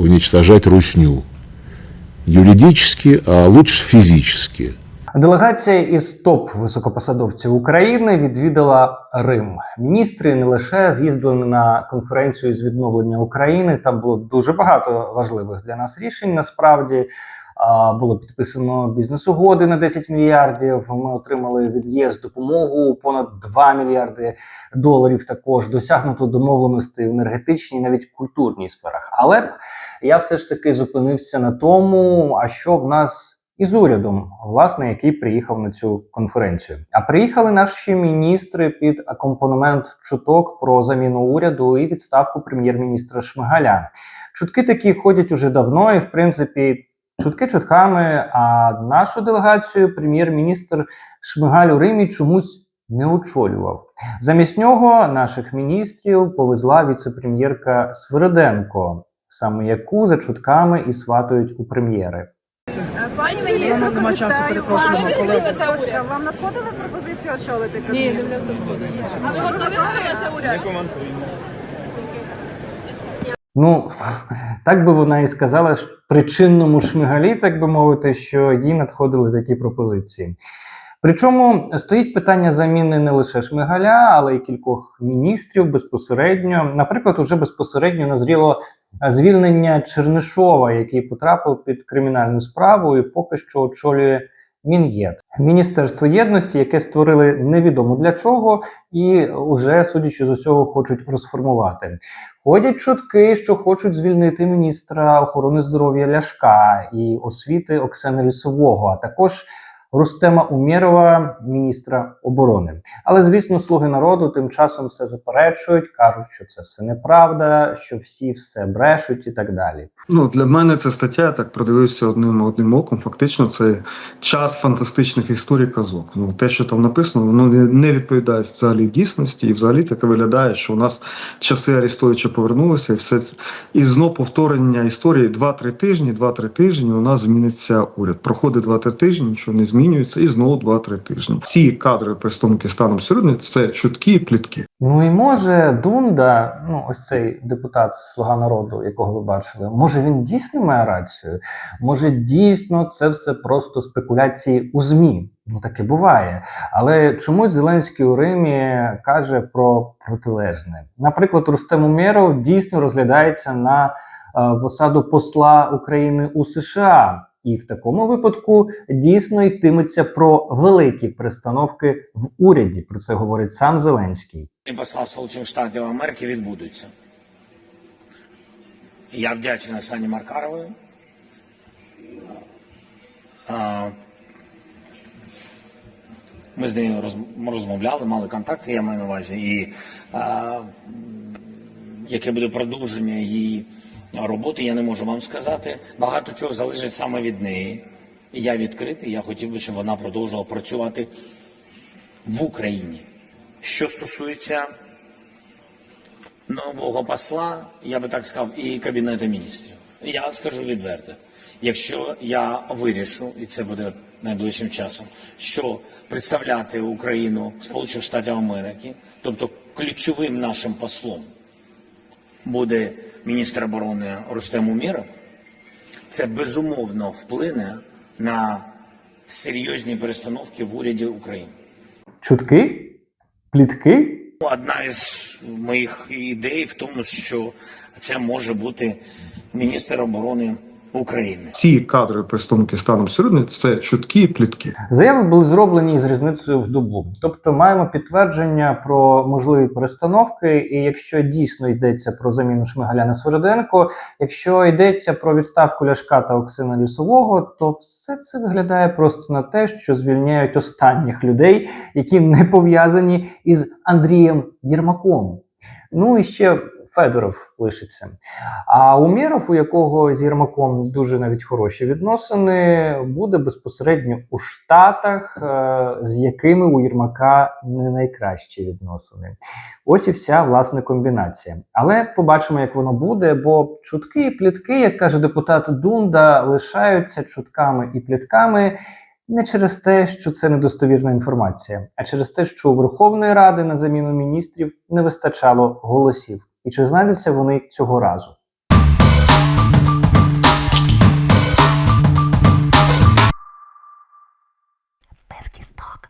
уничтожать русню. Юридически, а лучше физически. Делегація із топ високопосадовців України відвідала Рим. Міністри не лише з'їздили на конференцію з відновлення України. Там було дуже багато важливих для нас рішень. Насправді було підписано бізнес-угоди на 10 мільярдів. Ми отримали від ЄС допомогу понад 2 мільярди доларів. Також досягнуто домовленості в енергетичній, навіть культурній сферах. Але я все ж таки зупинився на тому, а що в нас із урядом, власне, який приїхав на цю конференцію. А приїхали наші міністри під акомпанемент чуток про заміну уряду і відставку прем'єр-міністра Шмигаля. Чутки такі ходять уже давно, і в принципі. Чутки чутками, а нашу делегацію прем'єр-міністр Шмигаль у Римі чомусь не очолював. Замість нього наших міністрів повезла віце-прем'єрка Свириденко, саме яку за чутками і сватують у прем'єри. Пані міністр, нема часу, перепрошуємо, будь ласка, Вам надходили пропозиції очолити Ні, не надходить. А ви готові очолити уряд? Ну так би вона і сказала причинному шмигалі, так би мовити, що їй надходили такі пропозиції. Причому стоїть питання заміни не лише шмигаля, але й кількох міністрів безпосередньо. Наприклад, уже безпосередньо назріло е, звільнення Чернишова, який потрапив під кримінальну справу і поки що очолює Мін'єд. Міністерство єдності, яке створили невідомо для чого, і вже, судячи з усього, хочуть розформувати. Ходять чутки, що хочуть звільнити міністра охорони здоров'я Ляшка і освіти Оксани Лісового, а також Рустема Умєрова, міністра оборони. Але звісно, слуги народу тим часом все заперечують, кажуть, що це все неправда, що всі все брешуть і так далі. Ну, для мене ця стаття, я так продивився одним одним оком. Фактично, це час фантастичних історій казок. Ну, те, що там написано, воно не, відповідає взагалі дійсності, і взагалі таке виглядає, що у нас часи Арестовича повернулися, і все це і знов повторення історії 2-3 тижні, 2-3 тижні. У нас зміниться уряд. Проходить 2-3 тижні, нічого не змінюється, і знову 2-3 тижні. Ці кадри представники станом сьогодні це чуткі і плітки. Ну і може Дунда, ну ось цей депутат Слуга народу, якого ви бачили, може він дійсно має рацію? Може дійсно це все просто спекуляції у ЗМІ? Ну таке буває. Але чомусь Зеленський у Римі каже про протилежне. Наприклад, Рустем Умєров дійсно розглядається на е, посаду посла України у США. І в такому випадку дійсно йтиметься про великі перестановки в уряді. Про це говорить сам Зеленський. і посла Сполучених Штатів Америки відбудуться. Я вдячний Оксані Маркаровій. Ми з нею розмовляли, мали контакти, я маю на увазі, і яке буде продовження її роботи, я не можу вам сказати. Багато чого залежить саме від неї. Я відкритий, я хотів би, щоб вона продовжувала працювати в Україні. Що стосується нового посла, я би так сказав, і Кабінету міністрів. Я скажу відверто, якщо я вирішу, і це буде найближчим часом, що представляти Україну Сполучених Штатів Америки, тобто ключовим нашим послом буде міністр оборони Рустем Уміров, це безумовно вплине на серйозні перестановки в уряді України. Чутки? Плітки? Одна із моїх ідей в тому, що це може бути міністр оборони України. Ці кадри представники станом сьогодні це чуткі і плітки. Заяви були зроблені з різницею в добу. Тобто маємо підтвердження про можливі перестановки. І якщо дійсно йдеться про заміну Шмигаля на Свириденко, якщо йдеться про відставку Ляшка та Оксина Лісового, то все це виглядає просто на те, що звільняють останніх людей, які не пов'язані із Андрієм Єрмаком. Ну і ще Федоров лишиться. А Умєров, у якого з Єрмаком дуже навіть хороші відносини, буде безпосередньо у Штатах, е, з якими у Єрмака не найкращі відносини. Ось і вся власне комбінація. Але побачимо, як воно буде, бо чутки і плітки, як каже депутат Дунда, лишаються чутками і плітками. Не через те, що це недостовірна інформація, а через те, що у Верховної Ради на заміну міністрів не вистачало голосів. І чи знайдуться вони цього разу? Без кісток.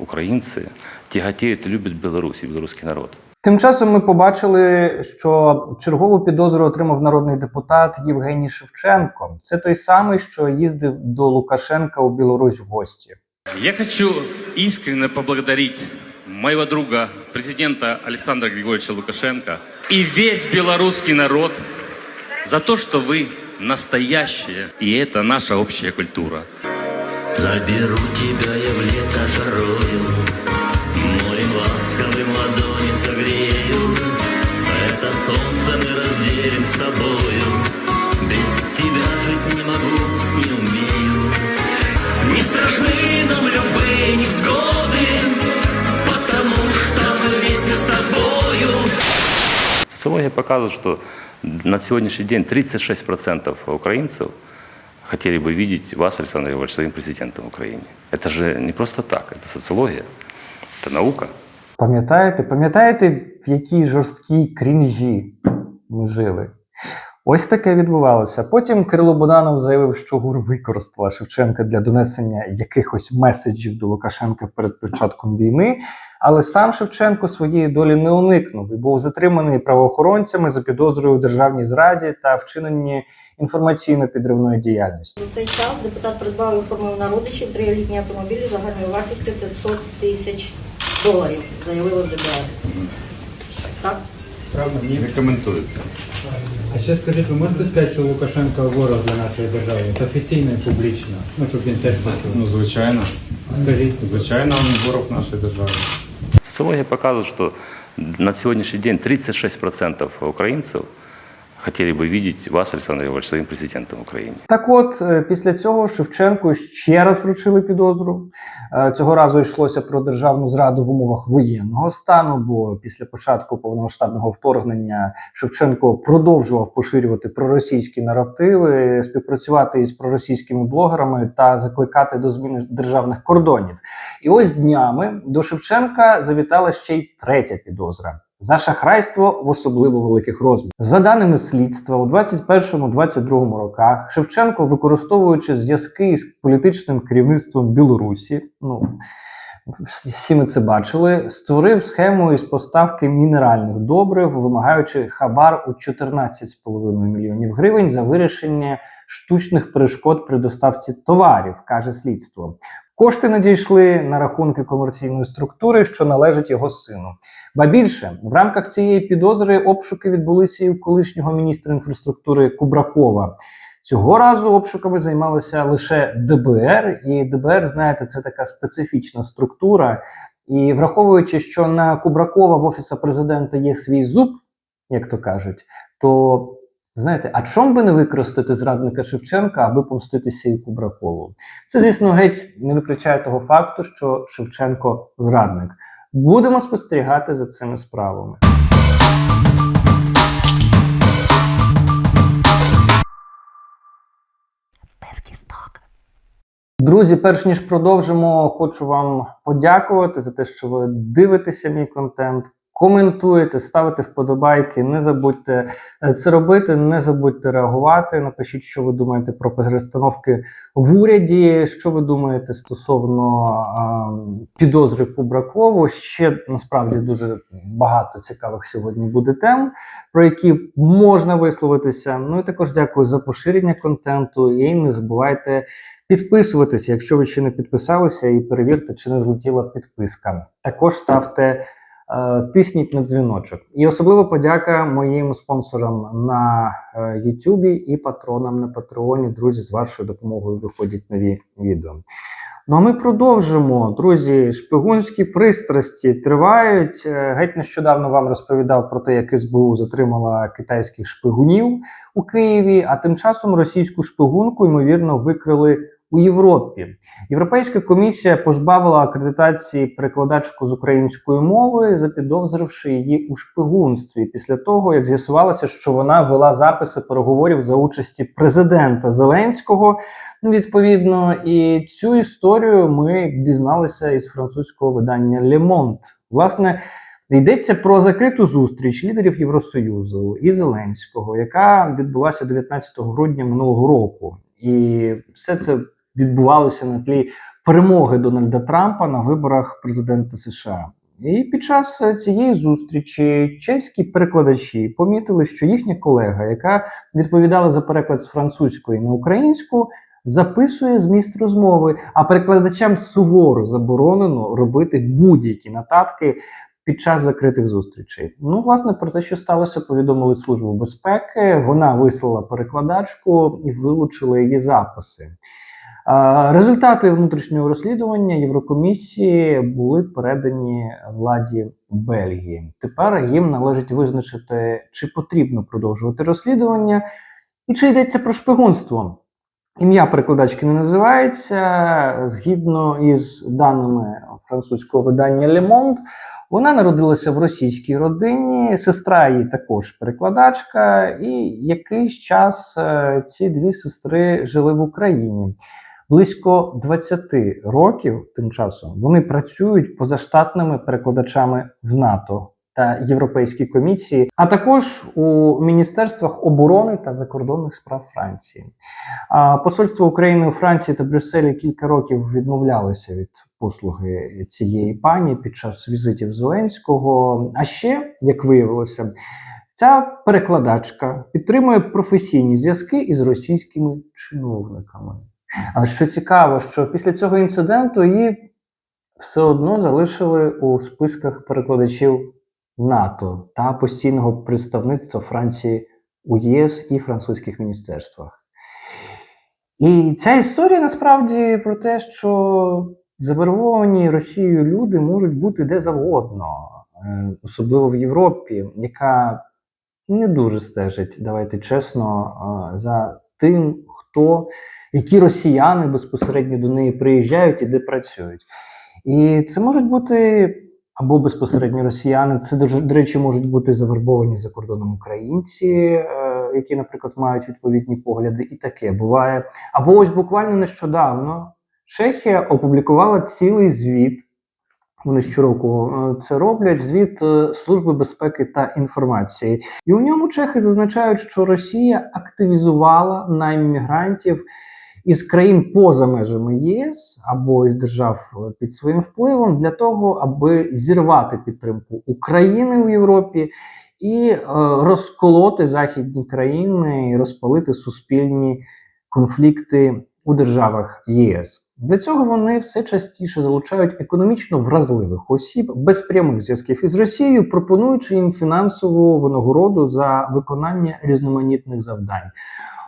Українці тяготіють, люблять Білорусь білоруський народ. Тим часом ми побачили, що чергову підозру отримав народний депутат Євгеній Шевченко. Це той самий, що їздив до Лукашенка у Білорусь в гості. Я хочу іскренне поблагодарити моего друга, президента Александра Григорьевича Лукашенко и весь белорусский народ за то, что вы настоящие, и это наша общая культура. Заберу тебя я в лето жарою, Морем ласковым ладони согрею. Это солнце мы разделим с тобою, Без тебя жить не могу, не умею. Не страшны нам любые невзгоды, Социология показывает, что на сегодняшний день 36% украинцев хотели бы видеть вас, Александр Григорьевич, своим президентом в Украине. Это же не просто так, это социология, это наука. Пам'ятаєте, пам'ятаєте, в якій жорсткій крінжі ми жили? Ось таке відбувалося. Потім Кирило Боданов заявив, що ГУР використала Шевченка для донесення якихось меседжів до Лукашенка перед початком війни. Але сам Шевченко своєї долі не уникнув і був затриманий правоохоронцями за підозрою у державній зраді та вчиненні інформаційно-підривної діяльності. У цей час депутат придбав і оформив на родичів трилітні автомобілі загальною вартістю 500 тисяч доларів, заявило ДБР. Так? А ще скажіть, ви можете сказати, що Лукашенко ворог для нашої держави? Це офіційно і публічно. Ну, щоб він теж почув. Ну, звичайно. Скажіть. Звичайно, він ворог нашої держави. Социология показывает, что на сегодняшний день 36% украинцев хотели бы видеть вас, Александр Григорьевич, своим президентом в Украине. Так от, е, після цього Шевченку ще раз вручили підозру. Е, Цього разу йшлося про державну зраду в умовах воєнного стану, бо після початку повномасштабного вторгнення Шевченко продовжував поширювати проросійські наративи, співпрацювати із проросійськими блогерами та закликати до зміни державних кордонів. І ось днями до Шевченка завітала ще й третя підозра. За шахрайство в особливо великих розмірах. За даними слідства, у 21-22 роках Шевченко, використовуючи зв'язки з політичним керівництвом Білорусі, ну всі ми це бачили, створив схему із поставки мінеральних добрив, вимагаючи хабар у 14,5 мільйонів гривень за вирішення штучних перешкод при доставці товарів, каже слідство. Кошти надійшли на рахунки комерційної структури, що належить його сину. Ба більше в рамках цієї підозри обшуки відбулися і у колишнього міністра інфраструктури Кубракова. Цього разу обшуками займалося лише ДБР, і ДБР, знаєте, це така специфічна структура. І враховуючи, що на Кубракова в офіса президента є свій зуб, як то кажуть, то знаєте, а чом би не використати зрадника Шевченка, аби помститися і Кубракову? Це, звісно, геть не виключає того факту, що Шевченко зрадник. Будемо спостерігати за цими справами. Друзі, перш ніж продовжимо, хочу вам подякувати за те, що ви дивитеся мій контент, коментуєте, ставите вподобайки. Не забудьте е, це робити, не забудьте реагувати. Напишіть, що ви думаєте про перестановки в уряді, що ви думаєте стосовно а, підозри Кубракову. Ще насправді дуже багато цікавих сьогодні буде тем, про які можна висловитися. Ну і також дякую за поширення контенту. І не забувайте підписуватися, якщо ви ще не підписалися, і перевірте, чи не злетіла підписка. Також ставте, е, тисніть на дзвіночок. І особливо подяка моїм спонсорам на е, YouTube і патронам на Патреоні. Друзі, з вашою допомогою виходять нові відео. Ну а ми продовжимо, друзі. Шпигунські пристрасті тривають. Е, Геть нещодавно вам розповідав про те, як СБУ затримала китайських шпигунів у Києві. А тим часом російську шпигунку ймовірно викрили у Європі. Європейська комісія позбавила акредитації перекладачку з української мови, запідозривши її у шпигунстві після того, як з'ясувалося, що вона вела записи переговорів за участі президента Зеленського. Ну, відповідно, і цю історію ми дізналися із французького видання Monde. Власне, йдеться про закриту зустріч лідерів Євросоюзу і Зеленського, яка відбулася 19 грудня минулого року. І все це відбувалося на тлі перемоги Дональда Трампа на виборах президента США. І під час цієї зустрічі чеські перекладачі помітили, що їхня колега, яка відповідала за переклад з французької на українську, записує зміст розмови, а перекладачам суворо заборонено робити будь-які нотатки під час закритих зустрічей. Ну, власне, про те, що сталося, повідомили Службу безпеки. Вона вислала перекладачку і вилучила її записи. Результати внутрішнього розслідування Єврокомісії були передані владі Бельгії. Тепер їм належить визначити, чи потрібно продовжувати розслідування і чи йдеться про шпигунство. Ім'я перекладачки не називається. Згідно із даними французького видання Le Monde, вона народилася в російській родині, сестра її також перекладачка, і якийсь час е, ці дві сестри жили в Україні. Близько 20 років тим часом вони працюють позаштатними перекладачами в НАТО та Європейській комісії, а також у міністерствах оборони та закордонних справ Франції. Посольство України у Франції та Брюсселі кілька років відмовлялися від послуги цієї пані під час візитів Зеленського. А ще, як виявилося, ця перекладачка підтримує професійні зв'язки із російськими чиновниками. Але що цікаво, що після цього інциденту її все одно залишили у списках перекладачів НАТО та постійного представництва Франції у ЄС і французьких міністерствах. І ця історія насправді про те, що завербовані Росією люди можуть бути де завгодно, е, особливо в Європі, яка не дуже стежить, давайте чесно, е, за тим, хто, які росіяни безпосередньо до неї приїжджають і де працюють. І це можуть бути або безпосередньо росіяни, це до речі, можуть бути завербовані за кордоном українці, е, які, наприклад, мають відповідні погляди, і таке буває. Або ось буквально нещодавно Чехія опублікувала цілий звіт. Вони щороку е, це роблять звіт е, Служби безпеки та інформації, і у ньому чехи зазначають, що Росія активізувала найм мігрантів із країн поза межами ЄС або із держав е, під своїм впливом для того, аби зірвати підтримку України у Європі і розколоти західні країни і розпалити суспільні конфлікти у державах ЄС. Для цього вони все частіше залучають економічно вразливих осіб без прямих зв'язків із Росією, пропонуючи їм фінансову винагороду за виконання різноманітних завдань.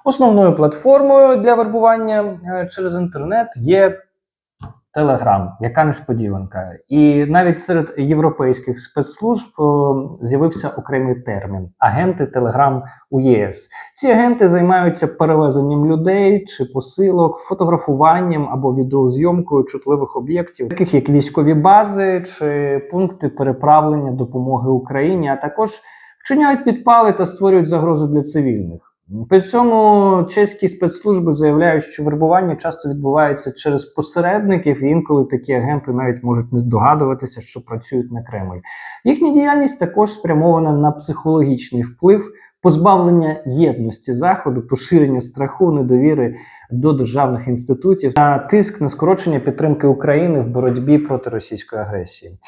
Основною платформою для вербування е, через інтернет є Telegram, яка несподіванка. І навіть серед європейських спецслужб з'явився окремий термін агенти Telegram у ЄС. Ці агенти займаються перевезенням людей чи посилок, фотографуванням або відеозйомкою чутливих об'єктів, таких як військові бази чи пункти переправлення допомоги Україні, а також вчиняють підпали та створюють загрози для цивільних. При цьому чеські спецслужби заявляють, що вербування часто відбувається через посередників, і інколи такі агенти навіть можуть не здогадуватися, що працюють на Кремль. Їхня діяльність також спрямована на психологічний вплив, позбавлення єдності заходу, поширення страху, недовіри до державних інститутів та тиск на скорочення підтримки України в боротьбі проти російської агресії.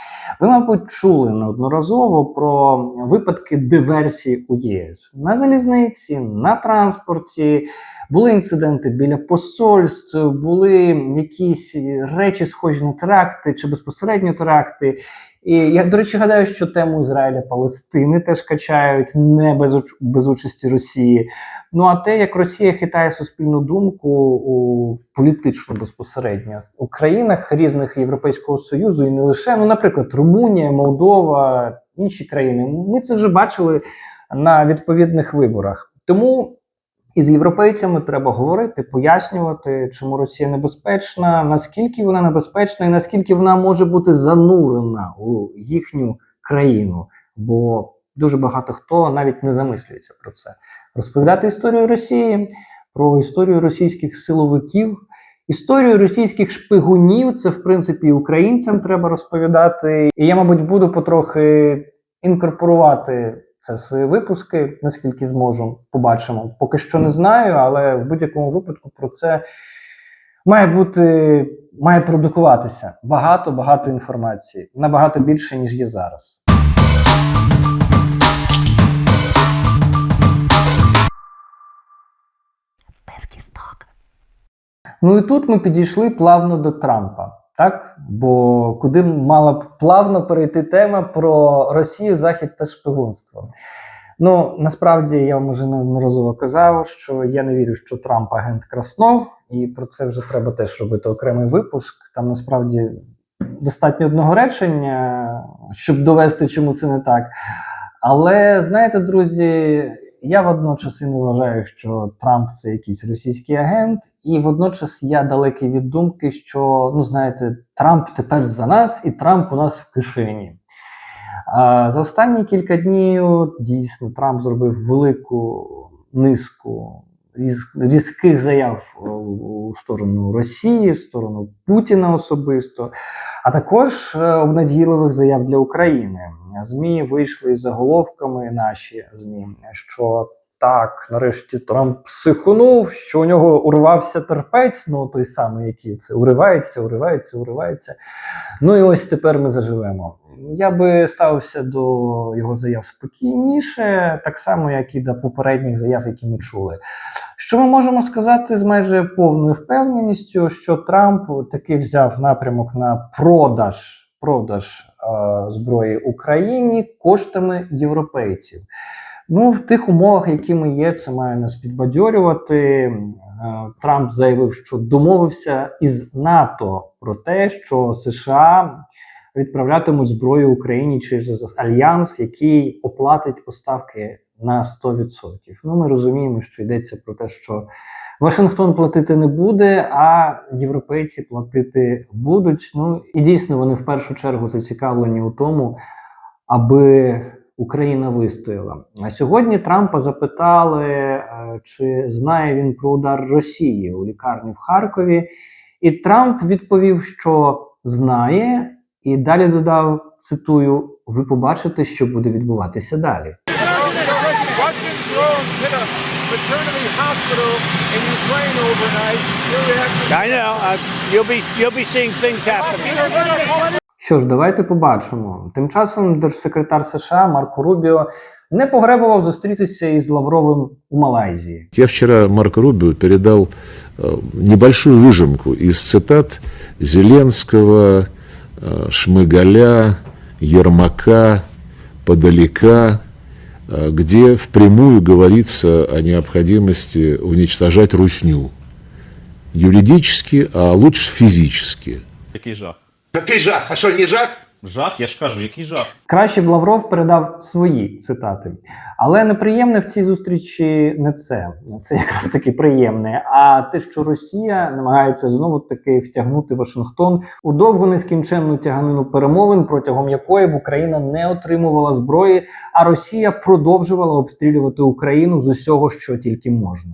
Ви, мабуть, чули неодноразово про випадки диверсії у єС на залізниці, на транспорті. Були інциденти біля посольств, були якісь речі, схожі на теракти чи безпосередньо теракти. І я, до речі, гадаю, що тему Ізраїля Палестини теж качають не без, без участі Росії. Ну а те, як Росія хитає суспільну думку у політично безпосередньо у країнах різних Європейського Союзу, і не лише, ну, наприклад, Румунія, Молдова, інші країни. Ми це вже бачили на відповідних виборах. Тому із європейцями треба говорити, пояснювати, чому Росія небезпечна, наскільки вона небезпечна, і наскільки вона може бути занурена у їхню країну. Бо дуже багато хто навіть не замислюється про це. Розповідати історію Росії, про історію російських силовиків, історію російських шпигунів. Це в принципі українцям треба розповідати. І я, мабуть, буду потрохи інкорпорувати це в свої випуски, наскільки зможу. Побачимо. Поки що не знаю, але в будь-якому випадку про це Має бути, має продукуватися багато багато інформації, набагато більше ніж є зараз. Ну і тут ми підійшли плавно до Трампа. Так, бо куди мала б плавно перейти тема про Росію, Захід та шпигунство. Ну насправді я вам уже неодноразово казав, що я не вірю, що Трамп агент Краснов, і про це вже треба теж робити окремий випуск. Там насправді достатньо одного речення, щоб довести, чому це не так. Але знаєте, друзі, я водночас і не вважаю, що Трамп це якийсь російський агент, і водночас я далекий від думки, що ну знаєте, Трамп тепер за нас, і Трамп у нас в кишені. А за останні кілька днів дійсно Трамп зробив велику низку різких заяв у сторону Росії, в сторону Путіна особисто, а також е, обнадійливих заяв для України. ЗМІ вийшли з заголовками наші ЗМІ, що так, нарешті Трамп психонув, що у нього урвався терпець, ну той самий, який це уривається, уривається, уривається. Ну і ось тепер ми заживемо. Я би ставився до його заяв спокійніше, так само, як і до попередніх заяв, які ми чули. Що ми можемо сказати з майже повною впевненістю, що Трамп таки взяв напрямок на продаж, продаж е, зброї Україні коштами європейців. Ну, в тих умовах, які ми є, це має нас підбадьорювати. Е, Трамп заявив, що домовився із НАТО про те, що США відправлятимуть зброю Україні через альянс, який оплатить поставки на 100%. Ну, ми розуміємо, що йдеться про те, що Вашингтон платити не буде, а європейці платити будуть. Ну і дійсно вони в першу чергу зацікавлені у тому, аби Україна вистояла. А сьогодні Трампа запитали, е, чи знає він про удар Росії у лікарні в Харкові. І Трамп відповів, що знає, і далі додав: цитую: ви побачите, що буде відбуватися далі. I know. Uh, you'll be you'll be seeing things happening. Що ж, давайте побачимо. Тим часом держсекретар США Марко Рубіо не погребував зустрітися із Лавровим у Малайзії. Я вчера Марко Рубио передал э, небольшую выжимку из цитат Зеленского, э, Шмыгаля, Ермака, Подалека, э, где впрямую говорится о необходимости уничтожать русню. Юридически, а лучше физически. Який жах? Який жах? А що, не жах? Жах, я ж кажу, який жах. Краще б Лавров передав свої цитати. Але неприємне в цій зустрічі не це. Це якраз таки приємне. А те, що Росія намагається знову таки втягнути Вашингтон у довгу нескінченну тяганину перемовин, протягом якої б Україна не отримувала зброї, а Росія продовжувала обстрілювати Україну з усього, що тільки можна.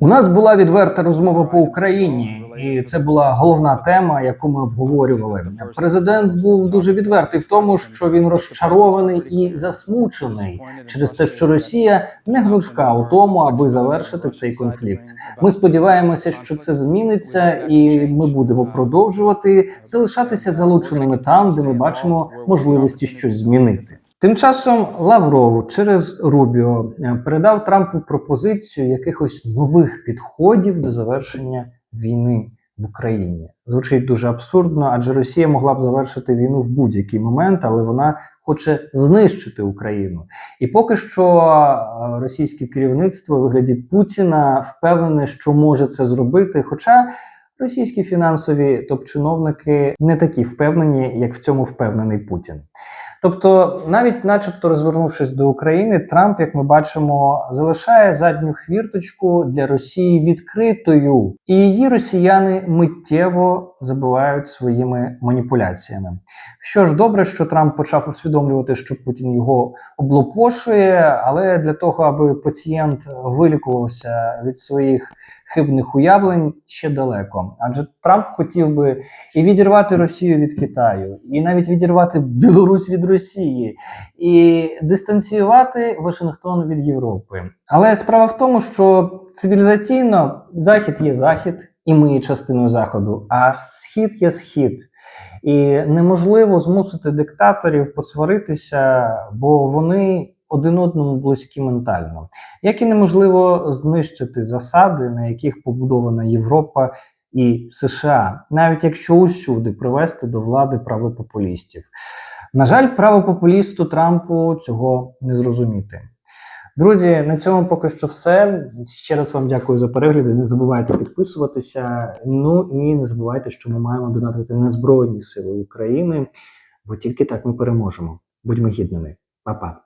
У нас була відверта розмова по Україні, і це була головна тема, яку ми обговорювали. Президент був дуже відвертий в тому, що він розчарований і засмучений через те, що Росія не гнучка у тому, аби завершити цей конфлікт. Ми сподіваємося, що це зміниться, і ми будемо продовжувати залишатися залученими там, де ми бачимо можливості щось змінити. Тим часом Лавров через Рубіо е, передав Трампу пропозицію якихось нових підходів до завершення війни в Україні. Звучить дуже абсурдно, адже Росія могла б завершити війну в будь-який момент, але вона хоче знищити Україну. І поки що е, російське керівництво у вигляді Путіна впевнене, що може це зробити. Хоча російські фінансові топ-чиновники не такі впевнені, як в цьому впевнений Путін. Тобто, навіть, начебто, розвернувшись до України, Трамп, як ми бачимо, залишає задню хвірточку для Росії відкритою, і її росіяни миттєво забивають своїми маніпуляціями. Що ж, добре, що Трамп почав усвідомлювати, що Путін його облопошує, але для того, аби пацієнт вилікувався від своїх хибних уявлень ще далеко. Адже Трамп хотів би і відірвати Росію від Китаю, і навіть відірвати Білорусь від Росії, і дистанціювати Вашингтон від Європи. Але справа в тому, що цивілізаційно Захід є Захід, і ми є частиною Заходу, а Схід є Схід. І неможливо змусити диктаторів посваритися, бо вони один одному близькі ментально. Як і неможливо знищити засади, на яких побудована Європа і США, навіть якщо усюди привести до влади правопопулістів. На жаль, правопопулісту Трампу цього не зрозуміти. Друзі, на цьому поки що все. Ще раз вам дякую за перегляди. Не забувайте підписуватися. Ну і не забувайте, що ми маємо донатити на Збройні Сили України, бо тільки так ми переможемо. Будьмо гідними. Па-па.